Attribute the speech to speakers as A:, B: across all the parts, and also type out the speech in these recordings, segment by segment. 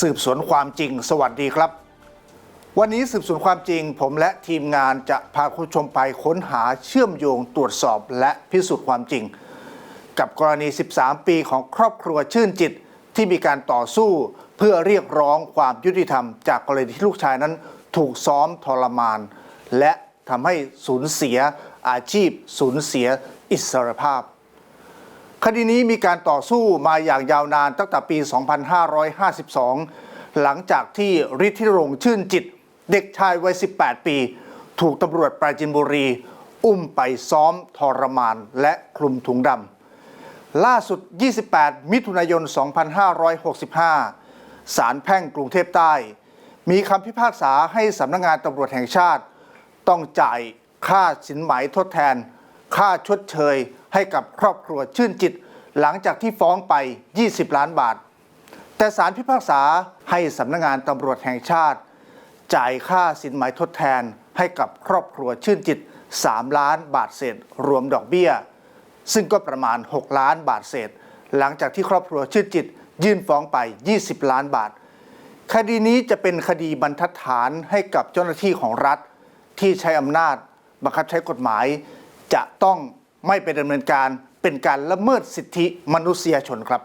A: สืบสวนความจริง สวัสดีครับ วันนี้สืบสวนความจริง ผมและทีมงานจะพาคุณผู้ชมไปค้นหาเชื่อมโยงตรวจสอบและพิสูจน์ความจริง กับกรณี 13 ปีของครอบครัวชื่นจิตที่มีการต่อสู้เพื่อเรียกร้องความยุติธรรม จากกรณีที่ลูกชายนั้นถูกซ้อมทรมาน และทำให้สูญเสียอาชีพสูญเสียอิสรภาพ คดีนี้มีการต่อสู้มาอย่างยาวนานตั้งแต่ปี 2552 หลังจากที่ฤทธิรงชื่นจิต เด็กชายวัย 18 ปี ถูกตำรวจปราจินบุรี อุ้มไปซ้อมทรมานและคลุมถุงดำ ล่าสุด 28 มิถุนายน 2565 ศาลแพ่งกรุงเทพใต้ มีคำพิพากษาให้สำนักงงานตำรวจแห่งชาติ ต้องจ่ายค่าสินไหมทดแทน ค่าชดเชยให้กับครอบครัวชื่นจิต หลังจากที่ฟ้องไป 20 ล้านบาท แต่ศาลพิพากษาให้สำนักงงานตำรวจแห่งชาติ จ่ายค่าสินไหมทดแทนให้กับครอบครัวชื่นจิต 3 ล้านบาทเศษ รวมดอกเบี้ย ซึ่งก็ประมาณ 6 ล้านบาทเศษ หลังจากที่ครอบครัวชื่นจิต ยื่นฟ้องไป 20 ล้านบาท คดีนี้จะเป็นคดีบรรทัดฐานให้กับเจ้าหน้าที่ของรัฐ ที่ใช้อำนาจบังคับใช้กฎหมาย จะต้องไม่ไปดำเนินการเป็นการละเมิดสิทธิมนุษยชนครับ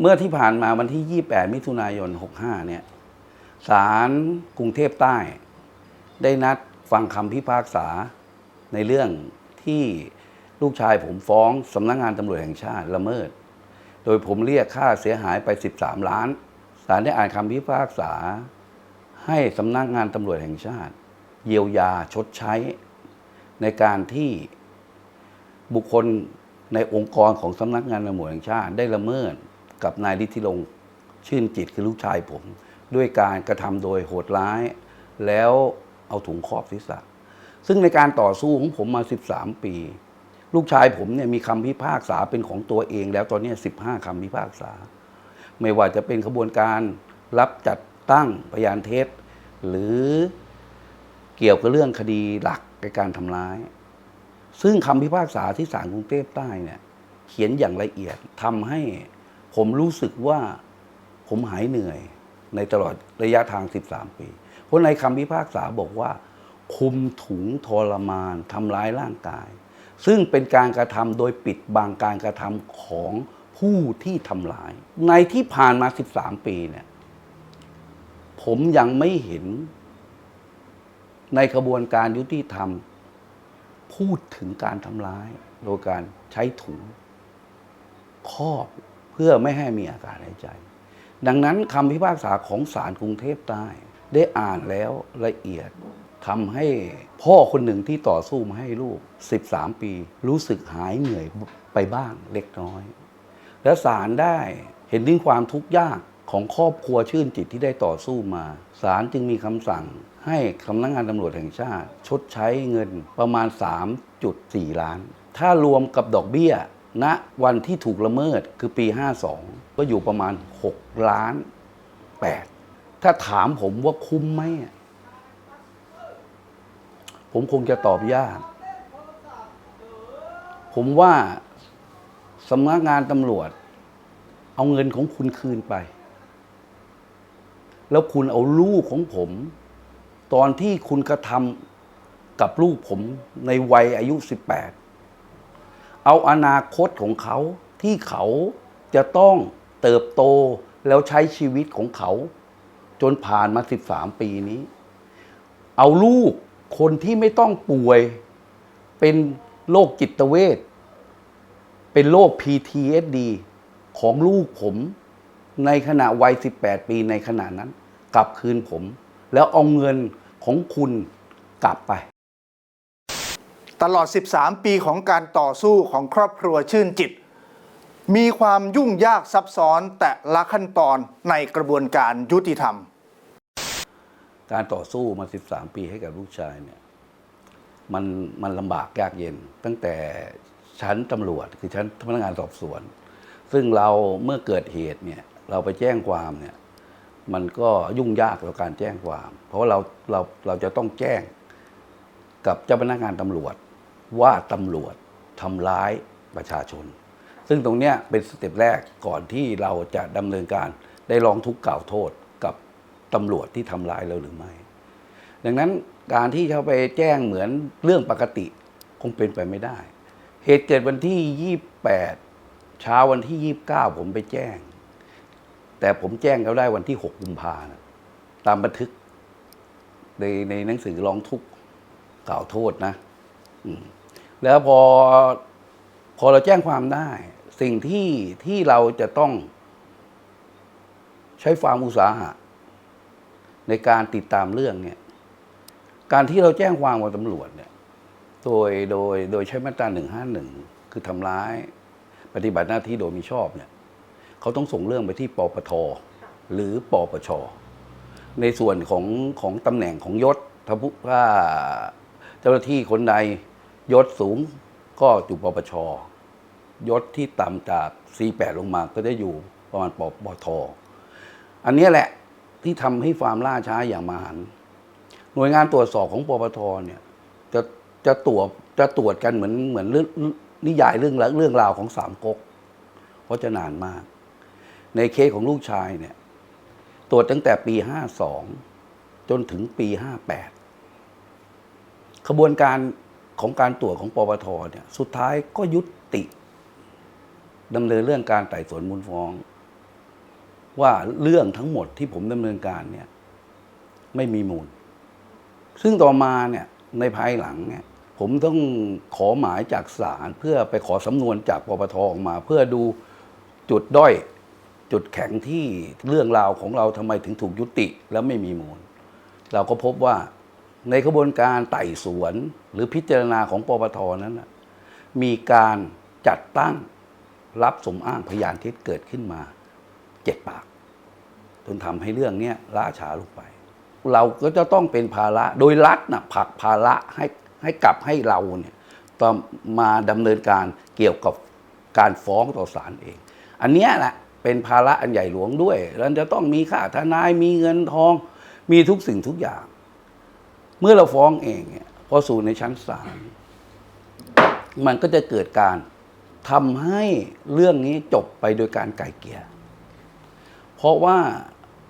B: เมื่อที่ผ่านมาวันที่ 28 มิถุนายน 65 เนี่ยศาลกรุงเทพใต้ ได้นัดฟังคำพิพากษาในเรื่องที่ลูกชายผมฟ้องสำนักงานตำรวจแห่งชาติละเมิด โดยผมเรียกค่าเสียหายไป 13 ล้านศาลได้อ่านคำพิพากษา ให้สำนักงานตำรวจแห่งชาติ เยียวยาชดใช้ ในการที่บุคคลในองค์กรของสำนักงานตำรวจแห่งชาติได้ละเมิดกับนายฤทธิรงค์ชื่นจิตคือลูกชายผม ด้วยการกระทำโดยโหดร้าย แล้วเอาถุงครอบศีรษะ ซึ่งในการต่อสู้ของผมมา 13 ปี ลูกชายผมเนี่ยมีคำพิพากษาเป็นของตัวเอง แล้วตอนนี้ 15คำพิพากษา ไม่ว่าจะเป็นขบวนการรับจัดตั้งพยานเท็จ หรือเกี่ยวกับเรื่องคดีหลัก ในการทำร้าย ซึ่งคำพิพากษาที่ศาลกรุงเทพใต้เนี่ยเขียนอย่างละเอียดทำให้ผมรู้สึกว่าผมหายเหนื่อยในตลอดระยะทาง 13 ปี เพราะในคำพิพากษาบอกว่า คุมถุงทรมานทำร้ายร่างกาย ซึ่งเป็นการกระทำโดยปิดบังการกระทำของผู้ที่ทำร้าย ในที่ผ่านมา 13 ปีเนี่ยผมยังไม่เห็น ในกระบวนการยุติธรรม พูดถึงการทำร้าย โดยการใช้ถุงครอบเพื่อไม่ให้มีอาการหายใจ ดังนั้นคำพิพากษาของศาลกรุงเทพใต้ ได้อ่านแล้วละเอียดทำให้พ่อคนหนึ่งที่ต่อสู้มาให้ลูก 13 ปี รู้สึกหายเหนื่อยไปบ้างเล็กน้อย และศาลได้เห็นถึงความทุกข์ยาก ของครอบครัวชื่นจิตที่ได้ต่อสู้มาศาลจึงมีคำสั่งให้สำนักงานตำรวจแห่งชาติ ชดใช้เงินประมาณ 3.4 ล้าน ถ้ารวมกับดอกเบี้ยณวันที่ถูกละเมิดคือปี 52 ก็อยู่ประมาณ 6 ล้าน 8 ถ้าถามผมว่าคุ้มไหม ผมคงจะตอบยาก ผมว่าสำนักงานตำรวจ เอาเงินของคุณคืนไป แล้วคุณเอาลูกของผม ตอนที่คุณกระทำกับลูกผมในวัยอายุ 18 เอาอนาคตของเขาที่เขาจะต้องเติบโตแล้วใช้ชีวิตของเขา จนผ่านมา 13 ปีนี้ เอาลูกคนที่ไม่ต้องป่วย เป็นโรคจิตเวชเป็นโรค PTSD ของลูกผม ในขณะวัย 18 ปีในขณะนั้น กลับคืนผม แล้วเอาเงินของคุณกลับไป
A: ตลอด 13 ปีของการต่อสู้ของครอบครัวชื่นจิต มีความยุ่งยากซับซ้อนแต่ละขั้นตอนในกระบวนการยุติธรรม
B: การต่อสู้มา 13 ปีให้กับลูกชายเนี่ยมันมันลำบากยากเย็น ตั้งแต่ชั้นตำรวจคือชั้นพนักงานสอบสวน ซึ่งเราเมื่อเกิดเหตุเนี่ย เราไปแจ้งความเนี่ยมันก็ยุ่งยากต่อการแจ้งความ เพราะว่าเราเราเราจะต้องแจ้งกับเจ้าพนักงานตำรวจ ว่าตำรวจทำร้ายประชาชน ซึ่งตรงเนี้ยเป็นสเต็ปแรกก่อนที่เราจะดำเนินการได้ร้องทุกข์กล่าวโทษกับตำรวจที่ทำร้ายเราหรือไม่ ดังนั้นการที่เขาไปแจ้งเหมือนเรื่องปกติคงเป็นไปไม่ได้ เหตุเกิดวันที่ 28 เช้าวันที่ 29 ผมไปแจ้ง แต่ผมแจ้งเขาได้วันที่ 6 กุมภานะตามบันทึก ในในหนังสือร้องทุกข์กล่าวโทษนะแล้วพอพอเราแจ้งความได้ สิ่งที่ที่เราจะต้องใช้ความอุตสาหะ ในการติดตามเรื่องเนี่ย การที่เราแจ้งความกับตำรวจเนี่ย โดยโดยโดยใช้มาตราหนึ่งห้าหนึ่งคือทำร้าย ปฏิบัติหน้าที่โดยมิชอบเนี่ย เขาต้องส่งเรื่องไปที่ปปทหรือปปชในส่วนของของตำแหน่งของยศถ้าผู้ว่าเจ้าหน้าที่คนใดยศสูงก็อยู่ปปชยศที่ต่ำจาก48ลงมาก็จะอยู่ประมาณปปทอันเนี้ยแหละที่ทำให้ความล่าช้าอย่างมหันต์หน่วยงานตรวจสอบของปปทเนี่ยจะจะตรวจจะตรวจกันเหมือนเหมือนเรื่องนิยายเรื่องละเรื่องราวของสามก๊กเพราะจะนานมาก ในเคสของลูกชายเนี่ยตรวจตั้งแต่ปี 52 จนถึงปี 58 ขบวนการของการตรวจของปปทเนี่ยสุดท้ายก็ยุติดำเนินเรื่องการไต่สวนมูลฟ้อง ว่าเรื่องทั้งหมดที่ผมดำเนินการเนี่ยไม่มีมูล ซึ่งต่อมาเนี่ยในภายหลังเนี่ยผมต้องขอหมายจากศาลเพื่อไปขอสำนวนจากปปทออกมา เพื่อดูจุดด้อย จุดแข็งที่เรื่องราวของเราทำไมถึงถูกยุติแล้วไม่มีมูล เราก็พบว่าในกระบวนการไต่สวนหรือพิจารณาของปปทนั้นนะมีการจัดตั้งรับสมอ้างพยานเท็จเกิดขึ้นมาเจ็ดปาก จนทำให้เรื่องเนี้ล่าช้าลงไป เราก็จะต้องเป็นภาระโดยรัฐนะผลักภาระให้ให้กลับให้เราเนี่ยต้องมาดำเนินการเกี่ยวกับการฟ้องต่อศาลเอง อันนี้แหละ เป็นภาระอันใหญ่หลวงด้วยเราจะต้องมีค่าทนายมีเงินทอง มีทุกสิ่งทุกอย่าง เมื่อเราฟ้องเองเนี่ยพอสู่ในชั้นศาลมันก็จะเกิดการทำให้เรื่องนี้จบไปโดยการไก่เกลี่ยเพราะว่า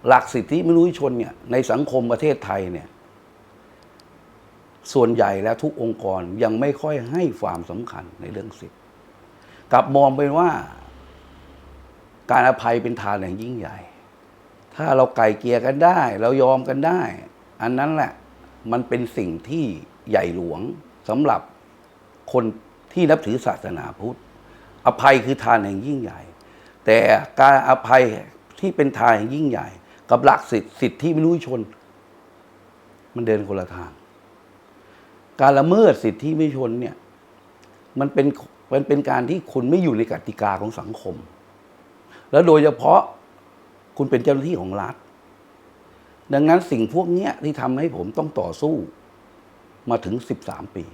B: หลักสิทธิมนุษยชนเนี่ยในสังคมประเทศไทยเนี่ย ส่วนใหญ่แล้วทุกองค์กรยังไม่ค่อยให้ความสำคัญในเรื่องสิทธิ์กลับมองไปว่า การอภัยเป็นทานอย่างยิ่งใหญ่ ถ้าเราไกลเกลียกันได้ เรายอมกันได้ อันนั้นแหละมันเป็นสิ่งที่ใหญ่หลวงสำหรับคนที่นับถือศาสนาพุทธ อภัยคือทานอย่างยิ่งใหญ่ แต่การอภัยที่เป็นทานอย่างยิ่งใหญ่ กับหลักสิทธิสิทธิมนุษยชน มันเดินคนละทาง การละเมิดสิทธิมนุษยชนเนี่ยมันเป็นมันเป็นการที่คุณไม่อยู่ในกติกาของสังคม แล้วโดยเฉพาะคุณเป็นเจ้าหน้าที่ของรัฐ ดังนั้นสิ่งพวกเนี้ยที่ทำให้ผมต้องต่อสู้มาถึง 13 ปี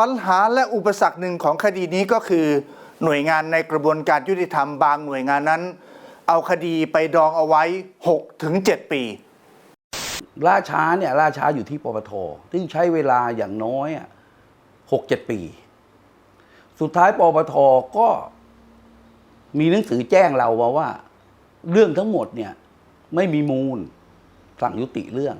A: ปัญหาและอุปสรรคหนึ่งของคดีนี้ก็คือ หน่วยงานในกระบวนการยุติธรรมบางหน่วยงานนั้น เอาคดีไปดองเอาไว้ 6 ถึง 7 ปี
B: ล่าช้าเนี่ยล่าช้าอยู่ที่ปปทซึ่งใช้เวลาอย่างน้อยหกเจ็ดปี สุดท้ายปปทก็ มีหนังสือแจ้งเรามาว่า เรื่องทั้งหมดเนี่ย ไม่มีมูลสั่งยุติเรื่อง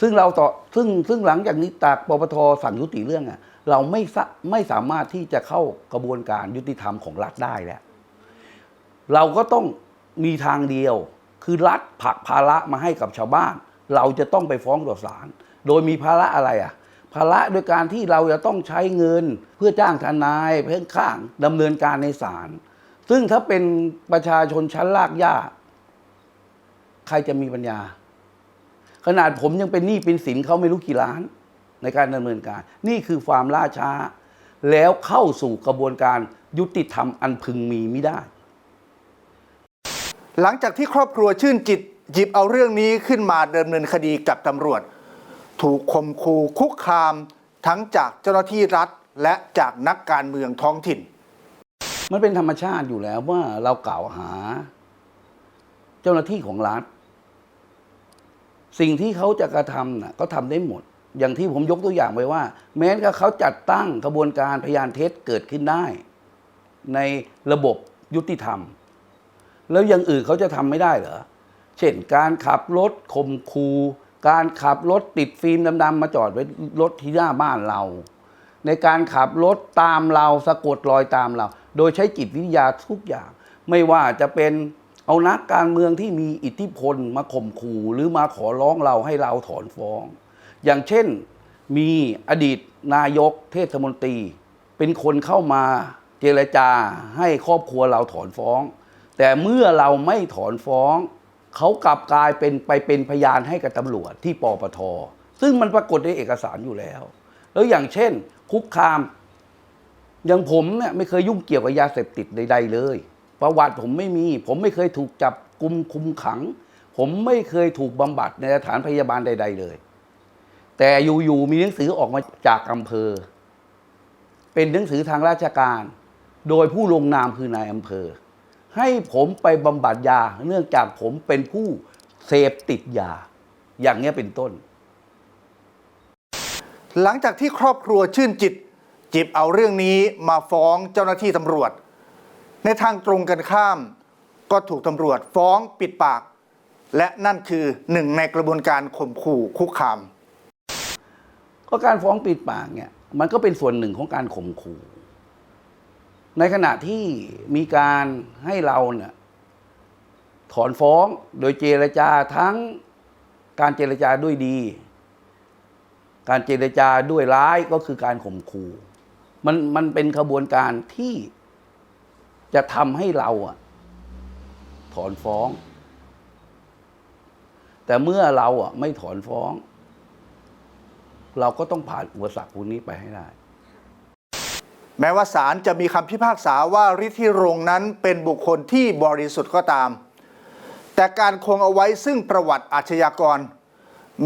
B: ซึ่งเราต่อซึ่งซึ่งหลังจากนี้จากปปทสั่งยุติเรื่องอะเราไม่ไม่สามารถที่จะเข้ากระบวนการยุติธรรมของรัฐได้แล้วเราก็ต้องมีทางเดียว คือรัฐผลักภาระมาให้กับชาวบ้าน เราจะต้องไปฟ้องต่อศาลโดยมีภาระอะไรอะภาระโดยการที่เราจะต้องใช้เงินเพื่อจ้างทนายเพื่อข้างดำเนินการในศาล ซึ่งถ้าเป็นประชาชนชั้นลากย่าใครจะมีปัญญา ขนาดผมยังเป็นหนี้เป็นสินเขาไม่รู้กี่ล้าน ในการดำเนินการ นี่คือความล่าช้า แล้วเข้าสู่กระบวนการยุติธรรมอันพึงมีไม่ได้
A: หลังจากที่ครอบครัวชื่นจิตหยิบเอาเรื่องนี้ขึ้นมาดำเนินคดีกับตำรวจ ถูกข่มขู่คุกคามทั้งจากเจ้าหน้าที่รัฐและจากนักการเมืองท้องถิ่น
B: มันเป็นธรรมชาติอยู่แล้วว่าเรากล่าวหา เจ้าหน้าที่ของรัฐ สิ่งที่เขาจะกระทำน่ะก็ทำได้หมด อย่างที่ผมยกตัวอย่างไปว่า แม้ว่าเขาจัดตั้งกระบวนการพยานเท็จเกิดขึ้นได้ ในระบบยุติธรรม แล้วอย่างอื่นเขาจะทำไม่ได้เหรอเช่นการขับรถข่มคูการขับรถติดฟิล์มดำๆมาจอดไว้รถที่หน้าบ้านเรา ในการขับรถตามเราสะกดรอยตามเรา โดยใช้จิตวิทยาทุกอย่าง ไม่ว่าจะเป็นเอานักการเมืองที่มีอิทธิพลมาข่มขู่หรือมาขอร้องเราให้เราถอนฟ้อง อย่างเช่นมีอดีตนายกเทศมนตรี เป็นคนเข้ามาเจรจาให้ครอบครัวเราถอนฟ้อง แต่เมื่อเราไม่ถอนฟ้อง เขากลับกลายเป็นไปเป็นพยานให้กับตำรวจที่ปปทซึ่งมันปรากฏในเอกสารอยู่แล้ว แล้วอย่างเช่น คุกคาม อย่างผมเนี่ยไม่เคยยุ่งเกี่ยวกับยาเสพติดใด ๆ เลย ประวัติผมไม่มี ผมไม่เคยถูกจับกุมคุมขัง ผมไม่เคยถูกบำบัดในสถานพยาบาลใด ๆ เลย แต่อยู่ๆมีหนังสือออกมาจากอำเภอ เป็นหนังสือทางราชการ โดยผู้ลงนามคือนายอำเภอ ให้ผมไปบำบัดยา เนื่องจากผมเป็นผู้เสพติดยา อย่างเงี้ยเป็นต้น
A: หลังจากที่ครอบครัวชื่นจิต จิบเอาเรื่องนี้มาฟ้องเจ้าหน้าที่ตำรวจ ในทางตรงกันข้าม ก็ถูกตำรวจฟ้องปิดปาก และนั่นคือหนึ่งในกระบวนการข่มขู่คุกคาม
B: ก็การฟ้องปิดปากเนี่ยมันก็เป็นส่วนหนึ่งของการข่มขู่ ในขณะที่มีการให้เราเนี่ยถอนฟ้องโดยเจรจาทั้งการเจรจาด้วยดี การเจรจาด้วยร้ายก็คือการข่มขู่มันมันเป็นขบวนการที่จะทำให้เราอะถอนฟ้อง แต่เมื่อเราอะไม่ถอนฟ้อง เราก็ต้องผ่านอุปสรรคพวกนี้ไปให้ได้
A: แม้ว่าศาลจะมีคำพิพากษาว่าฤทธิรงนั้นเป็นบุคคลที่บริสุทธิ์ก็ตาม แต่การคงเอาไว้ซึ่งประวัติอาชญากร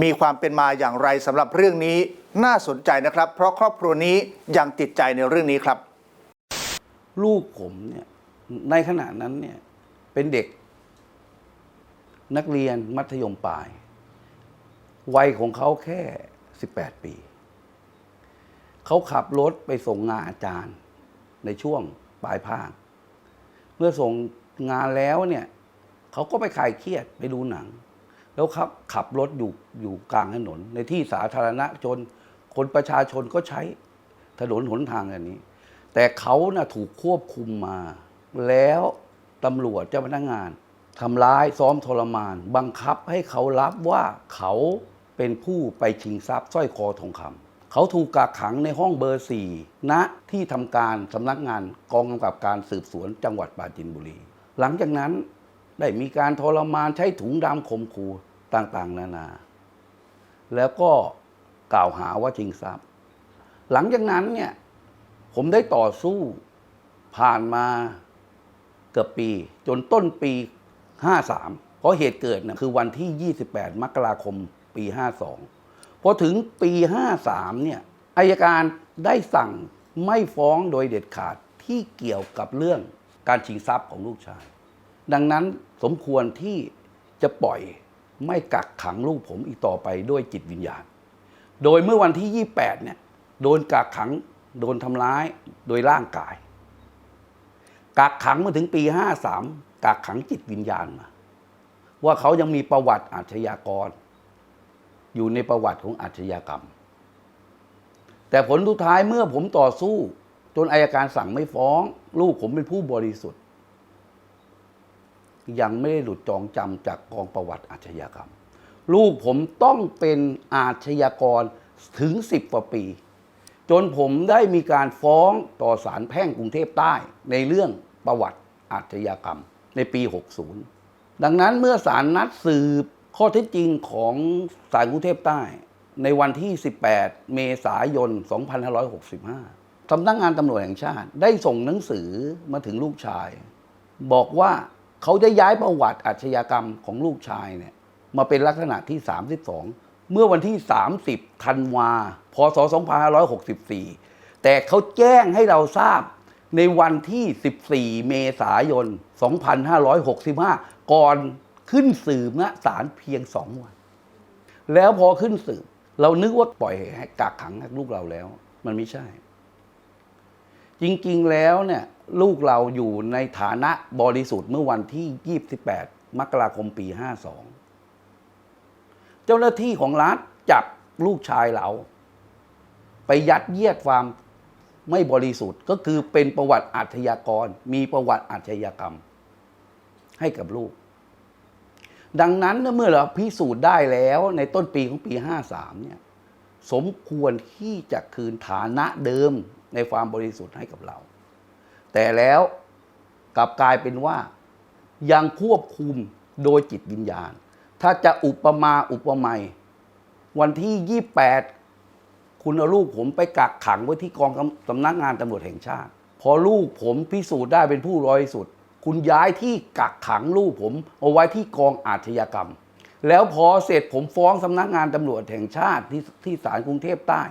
A: มีความเป็นมาอย่างไรสำหรับเรื่องนี้น่าสนใจนะครับ เพราะครอบครัวนี้ยังติดใจในเรื่องนี้ครับ
B: ลูกผมเนี่ยในขณะนั้นเนี่ยเป็นเด็ก นักเรียนมัธยมปลาย วัยของเขาแค่ 18 ปี เขาขับรถไปส่งงานอาจารย์ในช่วงปลายภาค เมื่อส่งงานแล้วเนี่ยเขาก็ไปคลายเครียดไปดูหนัง แล้วครับขับรถอยู่อยู่กลางถนน ในที่สาธารณะจนคนประชาชนก็ใช้ถนนหนทางอันนี้ แต่เขาน่ะถูกควบคุมมา แล้วตำรวจเจ้าพนักงานทำร้ายซ้อมทรมาน บังคับให้เขารับว่าเขาเป็นผู้ไปชิงทรัพย์สร้อยคอทองคำเขาถูกกักขังในห้องเบอร์สี่ณที่ทำการสำนักงานกองกำกับการสืบสวนจังหวัดปราจีนบุรี หลังจากนั้น ได้มีการทรมานใช้ถุงดำข่มขู่ต่าง ๆ นานา แล้วก็กล่าวหาว่าชิงทรัพย์ หลังจากนั้นเนี่ย ผมได้ต่อสู้ผ่านมาเกือบปี จนต้นปี 53 เพราะเหตุเกิดนะคือวันที่ 28 มกราคมปี 52 พอถึงปี 53 เนี่ยอายการได้สั่งไม่ฟ้องโดยเด็ดขาดที่เกี่ยวกับเรื่องการชิงทรัพย์ของลูกชาย ดังนั้นสมควรที่จะปล่อยไม่กักขังลูกผมอีกต่อไปด้วยจิตวิญญาณ โดยเมื่อวันที่ 28 เนี่ย โดนกักขัง โดนทำร้ายโดยร่างกาย กักขังมาถึงปี 53 กักขังจิตวิญญาณมา ว่าเขายังมีประวัติอาชญากร อยู่ในประวัติของอาชญากรรม แต่ผลสุดท้ายเมื่อผมต่อสู้ จนอายการสั่งไม่ฟ้อง ลูกผมเป็นผู้บริสุทธิ์ ยังไม่ได้หลุดจองจำจากกองประวัติอาชญากรรม ลูกผมต้องเป็นอาชญากรถึงสิบกว่าปี จนผมได้มีการฟ้องต่อศาลแพ่งกรุงเทพใต้ ในเรื่องประวัติอาชญากรรมในปี 60 ดังนั้นเมื่อศาลนัดสืบข้อเท็จจริงของศาลกรุงเทพใต้ ในวันที่ 18 เมษายน 2565สำนักงานตำรวจแห่งชาติได้ส่งหนังสือมาถึงลูกชาย บอกว่า เขาจะย้ายประวัติอาชญากรรมของลูกชายเนี่ยมาเป็นลักษณะที่ 32 เมื่อวันที่ 30 ธันวา พศ 2564 แต่เขาแจ้งให้เราทราบในวันที่ 14 เมษายน 2565 ก่อนขึ้นสืบณศาลเพียงสองวัน แล้วพอขึ้นสืบ เรานึกว่าปล่อยให้กักขังลูกเราแล้ว มันไม่ใช่ จริงๆแล้วเนี่ยลูกเราอยู่ในฐานะบริสุทธิ์เมื่อวันที่ 28 มกราคมปี 52 เจ้าหน้าที่ของรัฐจับลูกชายเรา ไปยัดเยียดความไม่บริสุทธิ์ก็คือเป็นประวัติอาชญากร มีประวัติอาชญากรรม ให้กับลูก ดังนั้นเมื่อเราพิสูจน์ได้แล้วในต้นปีของปี 53 เนี่ยสมควรที่จะคืนฐานะเดิม ในความบริสุทธิ์ให้กับเรา แต่แล้วกลับกลายเป็นว่ายังควบคุมโดยจิตวิญญาณ ถ้าจะอุปมาอุปไมยวันที่ 28 คุณเอาลูกผมไปกักขังไว้ที่กองสำนักงานตำรวจแห่งชาติ พอลูกผมพิสูจน์ได้เป็นผู้บริสุทธิ์คุณย้ายที่กักขังลูกผม เอาไว้ที่กองอาชญากรรม แล้วพอเสร็จผมฟ้องสำนักงานตำรวจแห่งชาติที่ที่ศาลกรุงเทพใต้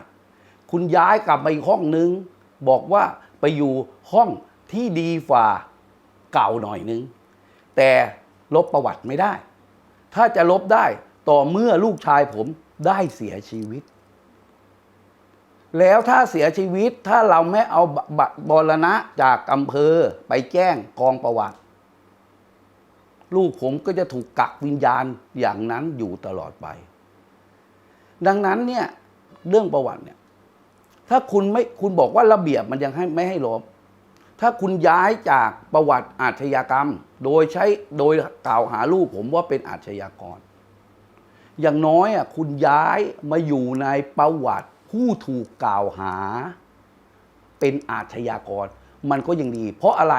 B: คุณย้ายกลับมาอีกห้องนึง บอกว่าไปอยู่ห้องที่ดีฝ่าเก่าหน่อยนึง แต่ลบประวัติไม่ได้ ถ้าจะลบได้ต่อเมื่อลูกชายผมได้เสียชีวิต แล้วถ้าเสียชีวิตถ้าเราไม่เอาบัตรบรณะจากอำเภอไปแจ้งกองประวัติ ลูกผมก็จะถูกกักวิญญาณอย่างนั้นอยู่ตลอดไป ดังนั้นเนี่ยเรื่องประวัติเนี่ย ถ้าคุณไม่คุณบอกว่าระเบียบมันยังให้ไม่ให้ลบ ถ้าคุณย้ายจากประวัติอาชญากรรม โดยใช้โดยกล่าวหาลูกผมว่าเป็นอาชญากร อย่างน้อยอะคุณย้ายมาอยู่ในประวัติผู้ถูกกล่าวหา เป็นอาชญากร มันก็ยังดี เพราะอะไร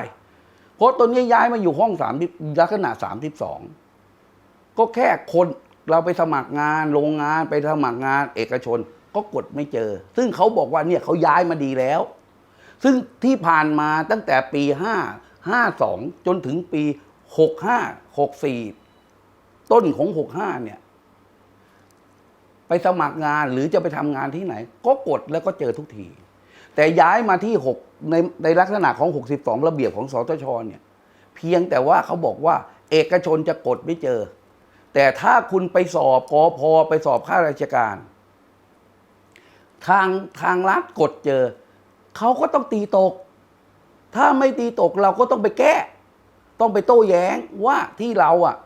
B: เพราะตอนนี้ย้ายมาอยู่ห้องสามลักษณะสามสิบสองก็แค่คนเราไปสมัครงานโรงงานไปสมัครงานเอกชน ก็กดไม่เจอ ซึ่งเขาบอกว่าเนี่ยเขาย้ายมาดีแล้ว ซึ่งที่ผ่านมาตั้งแต่ปีห้าห้าสองจนถึงปีหกห้าหกสี่ต้นของหกห้าเนี่ย ไปสมัครงานหรือจะไปทำงานที่ไหน ก็กดแล้วก็เจอทุกที แต่ย้ายมาที่ 6 ในในลักษณะของ 62 ระเบียบของสตชเนี่ย เพียงแต่ว่าเขาบอกว่า เอกชนจะกดไม่เจอ แต่ถ้าคุณไปสอบกอพอไปสอบข้าราชการ ทางทางรัฐกดเจอ เขาก็ต้องตีตก ถ้าไม่ตีตกเราก็ต้องไปแก้ ต้องไปโต้แย้งว่าที่เราอะ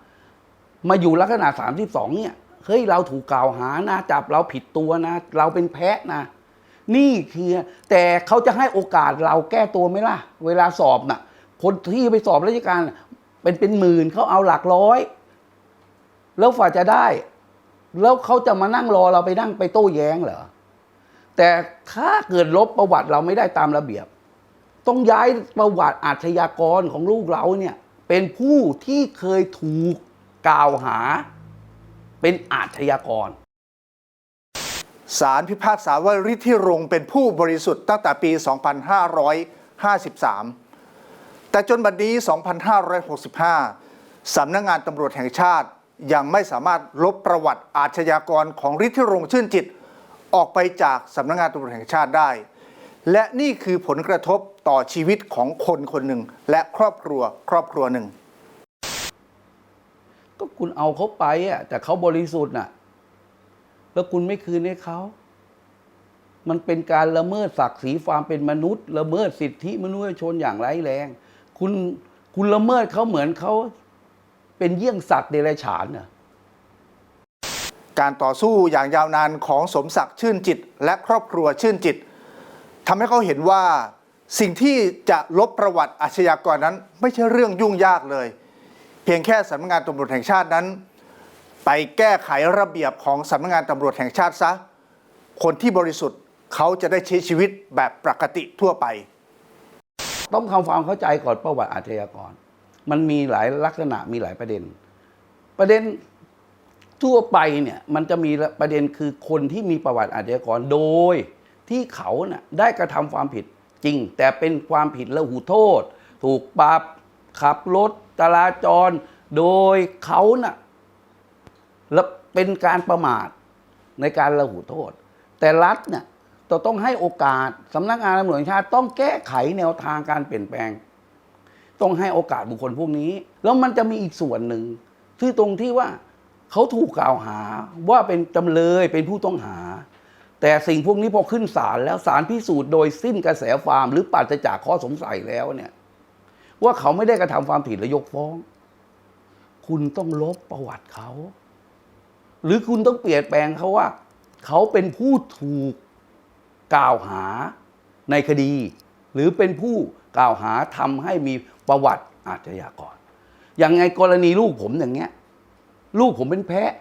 B: มาอยู่ลักษณะ32เนี่ยเฮ้ยเราถูกกล่าวหานะจับเราผิดตัวนะ เราเป็นแพะนะ นี่คือแต่เขาจะให้โอกาสเราแก้ตัวไหมล่ะ เวลาสอบน่ะ คนที่ไปสอบราชการเป็นเป็นหมื่นเขาเอาหลักร้อย แล้วฝ่าจะได้ แล้วเขาจะมานั่งรอเราไปนั่งไปโต้แย้งเหรอ แต่ถ้าเกิดลบประวัติเราไม่ได้ตามระเบียบ ต้องย้ายประวัติอาชญากรของลูกเราเนี่ย เป็นผู้ที่เคยถูกกล่าวหา เป็นอาชญากร
A: ศาลพิพากษาว่าฤทธิรงเป็นผู้บริสุทธิ์ตั้งแต่ปี 2553 แต่จนบัดนี้ 2565 สำนักงานตำรวจแห่งชาติยังไม่สามารถลบประวัติอาชญากรของฤทธิรงชื่นจิต ออกไปจากสำนักงานตำรวจแห่งชาติได้ และนี่คือผลกระทบต่อชีวิตของคนคนหนึ่ง และครอบครัวครอบครัวหนึ่ง
B: ก็คุณเอาเขาไปอะแต่เขาบริสุทธิ์น่ะ แล้วคุณไม่คืนให้เขา มันเป็นการละเมิดศักดิ์ศรีความเป็นมนุษย์ ละเมิดสิทธิมนุษยชนอย่างร้ายแรง คุณคุณละเมิดเขาเหมือนเขาเป็นเยี่ยงสัตว์เดรัจฉานน่ะ
A: การต่อสู้อย่างยาวนานของสมศักดิ์ชื่นจิต และครอบครัวชื่นจิตทำให้เขาเห็นว่าสิ่งที่จะลบประวัติอาชญากรนั้น ไม่ใช่เรื่องยุ่งยากเลย เพียงแค่สำนักงานตำรวจแห่งชาตินั้น ไปแก้ไขระเบียบของสำนักงานตำรวจแห่งชาติซะ คนที่บริสุทธิ์เขาจะได้ใช้ชีวิตแบบปกติทั่วไป
B: ต้องทำความเข้าใจก่อนประวัติอาชญากร มันมีหลายลักษณะมีหลายประเด็น ประเด็น ทั่วไปเนี่ยมันจะมีประเด็นคือคนที่มีประวัติอาชญากรโดย ที่เขาน่ะได้กระทำความผิดจริง แต่เป็นความผิดละหูโทษ ถูกปรับขับรถจราจร โดยเขาน่ะและเป็นการประมาทในการละหูโทษ แต่รัฐเนี่ยจะต้องให้โอกาสสำนักงานตำรวจแห่งชาติต้องแก้ไขแนวทางการเปลี่ยนแปลง ต้องให้โอกาสบุคคลพวกนี้ แล้วมันจะมีอีกส่วนหนึ่งที่ตรงที่ว่า เขาถูกกล่าวหาว่าเป็นจำเลยเป็นผู้ต้องหา แต่สิ่งพวกนี้พอขึ้นศาลแล้วศาลพิสูจน์โดยสิ้นกระแสฟาร์มหรือปราศจากข้อสงสัยแล้วเนี่ยว่าเขาไม่ได้กระทำความผิดและยกฟ้อง คุณต้องลบประวัติเขา หรือคุณต้องเปลี่ยนแปลงเขาว่า เขาเป็นผู้ถูกกล่าวหาในคดี หรือเป็นผู้กล่าวหาทำให้มีประวัติอาชญากรอย่างไงกรณีลูกผมอย่างเงี้ย ลูกผมเป็นแพะ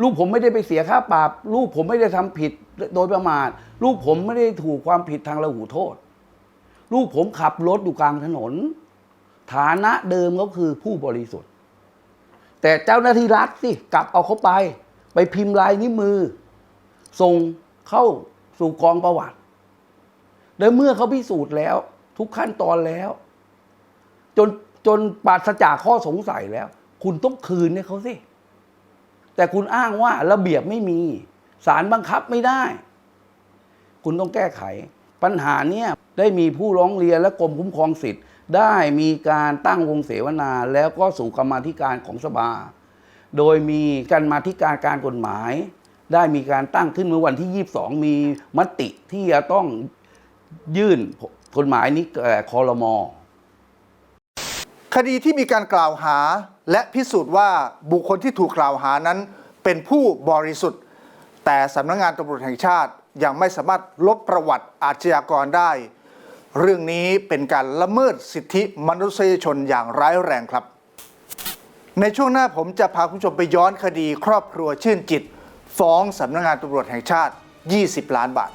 B: ลูกผมไม่ได้ไปเสียค่าปรับ ลูกผมไม่ได้ทำผิดโดยประมาท ลูกผมไม่ได้ถูกความผิดทางระหูโทษ ลูกผมขับรถอยู่กลางถนน ฐานะเดิมก็คือผู้บริสุทธิ์ แต่เจ้าหน้าที่รัฐสิกลับเอาเขาไป ไปพิมพ์ลายนิ้วมือ ส่งเข้าสู่กองประวัติและเมื่อเขาพิสูจน์แล้ว ทุกขั้นตอนแล้ว จนจนปราศจากข้อสงสัยแล้ว คุณต้องคืนให้เขาสิ แต่คุณอ้างว่าระเบียบไม่มีศาลบังคับไม่ได้ คุณต้องแก้ไข ปัญหาเนี้ยได้มีผู้ร้องเรียนและกรมคุ้มครองสิทธิ์ ได้มีการตั้งวงเสวนาแล้วก็สู่กรรมาธิการของสภา โดยมีการมาธิการการกฎหมาย ได้มีการตั้งขึ้นเมื่อวันที่ 22 มีมติที่จะต้องยื่นกฎหมายนี้แก่คอรมอ
A: คดีที่มีการกล่าวหาและพิสูจน์ว่าบุคคลที่ถูกกล่าวหานั้น เป็นผู้บริสุทธิ์ แต่สำนักงงานตำรวจแห่งชาติยังไม่สามารถลบประวัติอาชญากรได้ เรื่องนี้เป็นการละเมิดสิทธิมนุษยชนอย่างร้ายแรงครับ ในช่วงหน้าผมจะพาคุณผู้ชมไปย้อนคดีครอบครัวชื่นจิต ฟ้องสำนักงานตำรวจแห่งชาติ 20 ล้านบาท